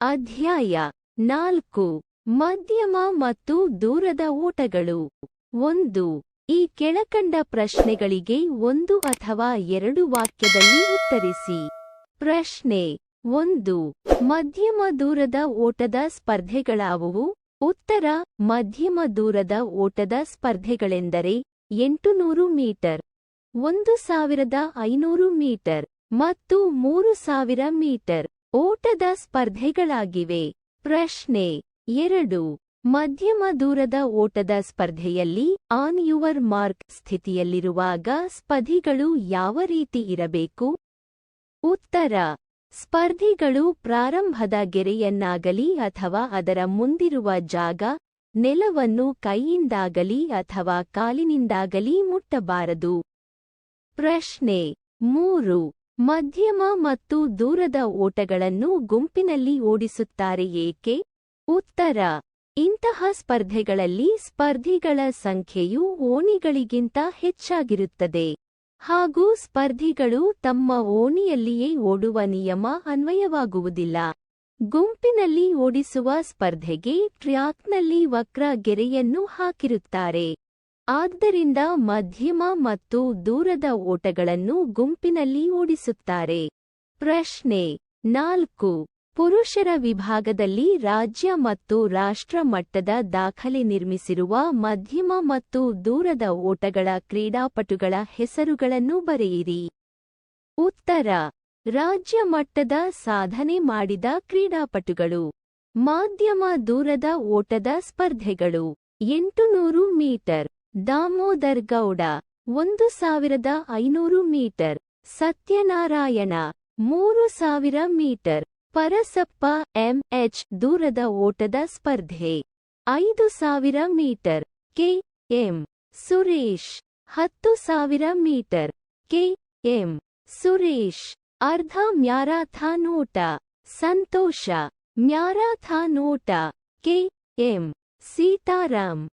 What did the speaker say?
ಅಧ್ಯಾಯ ನಾಲ್ಕು. ಮಧ್ಯಮ ಮತ್ತು ದೂರದ ಓಟಗಳು ಒಂದು. ಈ ಕೆಳಕಂಡ ಪ್ರಶ್ನೆಗಳಿಗೆ ಒಂದು ಅಥವಾ ಎರಡು ವಾಕ್ಯದಲ್ಲಿ ಉತ್ತರಿಸಿ. ಪ್ರಶ್ನೆ. ಒಂದು. ಮಧ್ಯಮ ದೂರದ ಓಟದ ಸ್ಪರ್ಧೆಗಳಾವುವು? ಉತ್ತರ. ಮಧ್ಯಮ ದೂರದ ಓಟದ ಸ್ಪರ್ಧೆಗಳೆಂದರೆ ಎಂಟುನೂರು ಮೀಟರ್. ಒಂದು ಸಾವಿರದ ಐನೂರು ಮೀಟರ್ ಮತ್ತು ಮೂರು ಸಾವಿರ ಮೀಟರ್. ಓಟದ ಸ್ಪರ್ಧೆಗಳಾಗಿವೆ. ಪ್ರಶ್ನೆ ಎರಡು. ಮಧ್ಯಮ ದೂರದ ಓಟದ ಸ್ಪರ್ಧೆಯಲ್ಲಿ ಆನ್ ಯುವರ್ ಮಾರ್ಕ್ ಸ್ಥಿತಿಯಲ್ಲಿರುವಾಗ ಸ್ಪರ್ಧಿಗಳು ಯಾವ ರೀತಿ ಇರಬೇಕು? ಉತ್ತರ. ಸ್ಪರ್ಧಿಗಳು ಪ್ರಾರಂಭದ ಗೆರೆಯನ್ನಾಗಲಿ ಅಥವಾ ಅದರ ಮುಂದಿರುವ ಜಾಗ, ನೆಲವನ್ನು ಕೈಯಿಂದಾಗಲಿ ಅಥವಾ ಕಾಲಿನಿಂದಾಗಲಿ ಮುಟ್ಟಬಾರದು. ಪ್ರಶ್ನೆ ಮೂರು. ಮಧ್ಯಮ ಮತ್ತು ದೂರದ ಓಟಗಳನ್ನು ಗುಂಪಿನಲ್ಲಿ ಓಡಿಸುತ್ತಾರೆ ಏಕೆ? ಉತ್ತರ. ಇಂತಹ ಸ್ಪರ್ಧೆಗಳಲ್ಲಿ ಸ್ಪರ್ಧಿಗಳ ಸಂಖ್ಯೆಯು ಓಣಿಗಳಿಗಿಂತ ಹೆಚ್ಚಾಗಿರುತ್ತದೆ. ಹಾಗೂ ಸ್ಪರ್ಧಿಗಳು ತಮ್ಮ ಓಣಿಯಲ್ಲಿಯೇ ಓಡುವ ನಿಯಮ ಅನ್ವಯವಾಗುವುದಿಲ್ಲ. ಗುಂಪಿನಲ್ಲಿ ಓಡಿಸುವ ಸ್ಪರ್ಧೆಗೆ ಟ್ರ್ಯಾಕ್ನಲ್ಲಿ ವಕ್ರ ಗೆರೆಯನ್ನು ಹಾಕಿರುತ್ತಾರೆ. ಆದ್ದರಿಂದ ಮಧ್ಯಮ ಮತ್ತು ದೂರದ ಓಟಗಳನ್ನು ಗುಂಪಿನಲ್ಲಿ ಓಡಿಸುತ್ತಾರೆ. ಪ್ರಶ್ನೆ ನಾಲ್ಕು. ಪುರುಷರ ವಿಭಾಗದಲ್ಲಿ ರಾಜ್ಯ ಮತ್ತು ರಾಷ್ಟ್ರ ಮಟ್ಟದ ದಾಖಲೆ ನಿರ್ಮಿಸಿರುವ ಮಧ್ಯಮ ಮತ್ತು ದೂರದ ಓಟಗಳ ಕ್ರೀಡಾಪಟುಗಳ ಹೆಸರುಗಳನ್ನು ಬರೆಯಿರಿ. ಉತ್ತರ. ರಾಜ್ಯ ಮಟ್ಟದ ಸಾಧನೆ ಮಾಡಿದ ಕ್ರೀಡಾಪಟುಗಳು. ಮಾಧ್ಯಮ ದೂರದ ಓಟದ ಸ್ಪರ್ಧೆಗಳು. ಎಂಟುನೂರು ಮೀಟರ್. ದಾಮೋದರ್ ಗೌಡ ಒಂದು ಸಾವಿರದ ಐನೂರು ಮೀಟರ್. ಸತ್ಯನಾರಾಯಣ, ಮೂರು ಸಾವಿರ ಮೀಟರ್. ಪರಸಪ್ಪ, ಎಂಎಚ್ ದೂರದ ಓಟದ ಸ್ಪರ್ಧೆ. ಐದು ಸಾವಿರ ಮೀಟರ್. ಕೆ. ಎಂ. ಸುರೇಶ್, ಹತ್ತು ಸಾವಿರ ಮೀಟರ್. ಕೆ. ಎಂ. ಸುರೇಶ್, ಅರ್ಧ ಮ್ಯಾರಾಥಾನ್ ಓಟ. ಸಂತೋಷ, ಮ್ಯಾರಾಥಾನ್ ಓಟ. ಕೆ. ಎಂ. ಸೀತಾರಾಮ್.